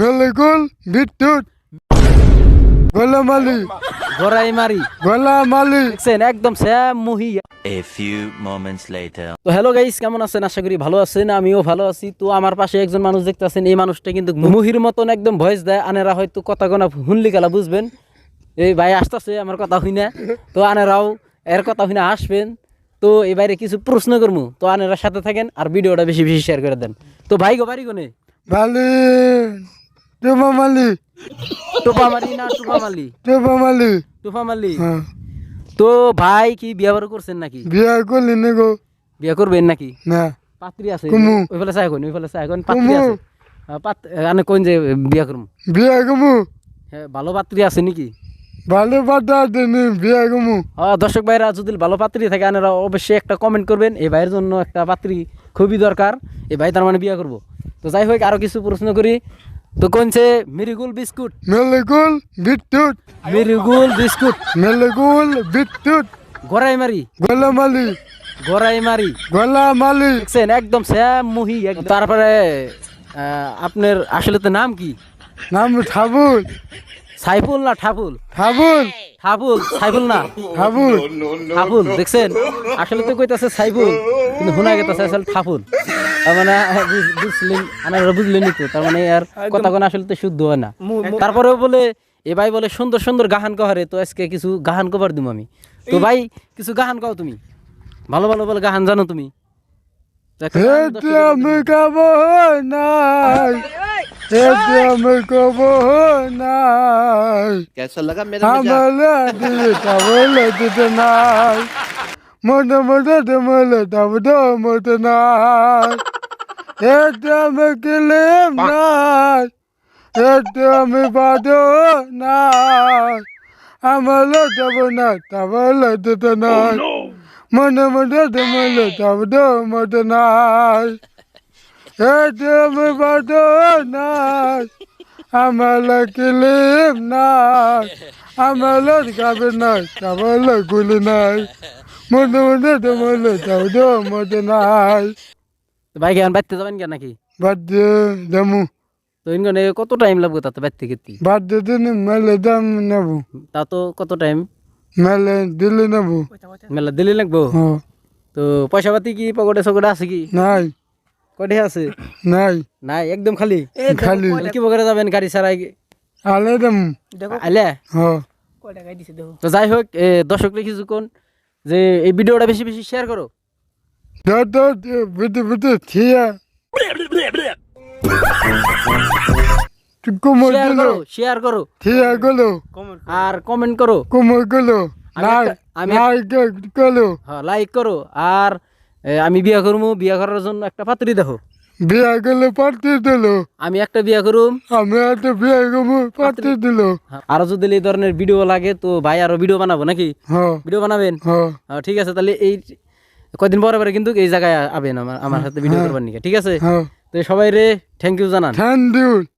মেলেকুল বিদ্যুৎ। গোলামালি। গড়াই মারি গোলামালি। দেখছেন একদম স্যাম মুহি A few moments later. তো হ্যালো গাইস কেমন আছেন? আশা করি ভালো আছেন আমিও ভালো আছি। তো আমার পাশে একজন মানুষ দেখতেছেন এই মানুষটা কিন্তু মুহির মতন একদম ভয়েস দেয়। আনেরা হয়তো কথা গোনা শুনলি গেলা বুঝবেন? এই ভাই আসতেছে আমার কথা হই না তো আনেরাও এর কথা হই না আসবেন। তো এই বাইরে কিছু প্রশ্ন করব তো আনেরা সাথে থাকেন আর ভিডিওটা বেশি বেশি শেয়ার করে দেন। তো ভাই গো বাড়ি কোনে? বালি। টোপামালি না টোপামালি হ্যাঁ তো ভাই কি বিয়া বারো করছেন নাকি? বিয়া নে গো। বিয়া করবেন নাকি? না। পাত্রী আছে। চাই কোন চাই কোন পাত্রী আছে। পাত- আনে কোন যে বিয়া বিয়া হ্যাঁ ভালো পাত্রী আছে নাকি? ভালো পাতা দেনি বিয়া গমু আহ, দর্শক ভাইরা যদি ভালো পাত্রী থাকে আনারা অবশ্যই একটা কমেন্ট করবেন। এই ভাইয়ের জন্য একটা পাত্রী খুবই দরকার। এই ভাই তার মানে বিয়া করব। তো যাই হোক আরও কিছু প্রশ্ন করি। তো কোনছে মিরিগুল বিস্কুট। মেলেকুল বিদ্যুৎ মিরিগুল বিস্কুট। মেলেকুল বিদ্যুৎ গড়াই মারি। গড়াই দেখছেন? একদম শ্যাম মুহি একদম। তারপরে আপনার আসলে তো নাম কি? নাম ঠাবুল সাইফুল না ঠাফুল? ঠাবুল ঠাফুল সাইফুল না? ঠাবুল ঠাফুল দেখছেন? আসলে তো কইতাছে সাইফুল কিন্তু শোনা গেতেছে আসলে ঠাফুল। তার মানে বলে এ ভাই বলে সুন্দর সুন্দর গাহান কহারে তো আজকে কিছু গাহান কভার দিব আমি? তো ভাই কিছু গাহান কও তুমি। ভালো ভালো বলে গাহান জানো তুমি। আমি গাব নাই। আমি গাব নাই। কেসা লাগা মেরা মনে মনে মলে তব তো মতে নাই হেতে আমি কিলিম নাই হেতে আমি বাদো নাই আমলে তব না তাবলে দিতে নাই মনে মনে মলে তব তো আমি বাদো কিলিম গাবে নাই তাবলে গুলি নাই মনে মনে মলে তব তো মতে নাই। ভাই জ্ঞান বাইতে যাবেন কেন নাকি? দেমু তো ইনগনে কত টাইম লাগবে তাতে বাইতে গেতি? বাদ দিয়ে দিন মেলে দাম নেব। তা তো কত টাইম মেলে দিলে নেব। মেলা দিলি লাগবো? হ্যাঁ। তো পয়সা পাতি কি পকেটে সকটে আছে কি? নাই। কটে আছে? নাই। নাই একদম খালি? খালি। কি পকেটে যাবেন গাড়ি ছাড়াই? আলে দেম। আইলে হ্যাঁ। তো যাই হোক এ, দর্শক কিছুক্ষণ যে এই ভিডিওটা বেশি বেশি শেয়ার করো। দিল করো শেয়ার আর কমেন্ট করো। আমি হ্যাঁ লাইক করো। আর আমি বিয়া করব বিয়া করার জন্য একটা পাত্রী দেখো। বিয়া গেলে পাঠিয়ে দিল। আমি একটা বিয়া করুম। আমি একটা বিয়া পাঠিয়ে দিল। আরও যদি এই ধরনের ভিডিও লাগে তো ভাই আরও ভিডিও বানাবো নাকি? হ্যাঁ। ভিডিও বানাবেন? হ্যাঁ। ঠিক আছে তাহলে এই কয়দিন পরে পরে কিন্তু এই জায়গায় আবেন আমার আমার সাথে ভিডিও করবার নিকে ঠিক আছে? হ্যাঁ। তো সবাই রে থ্যাংক ইউ জানান। Thank you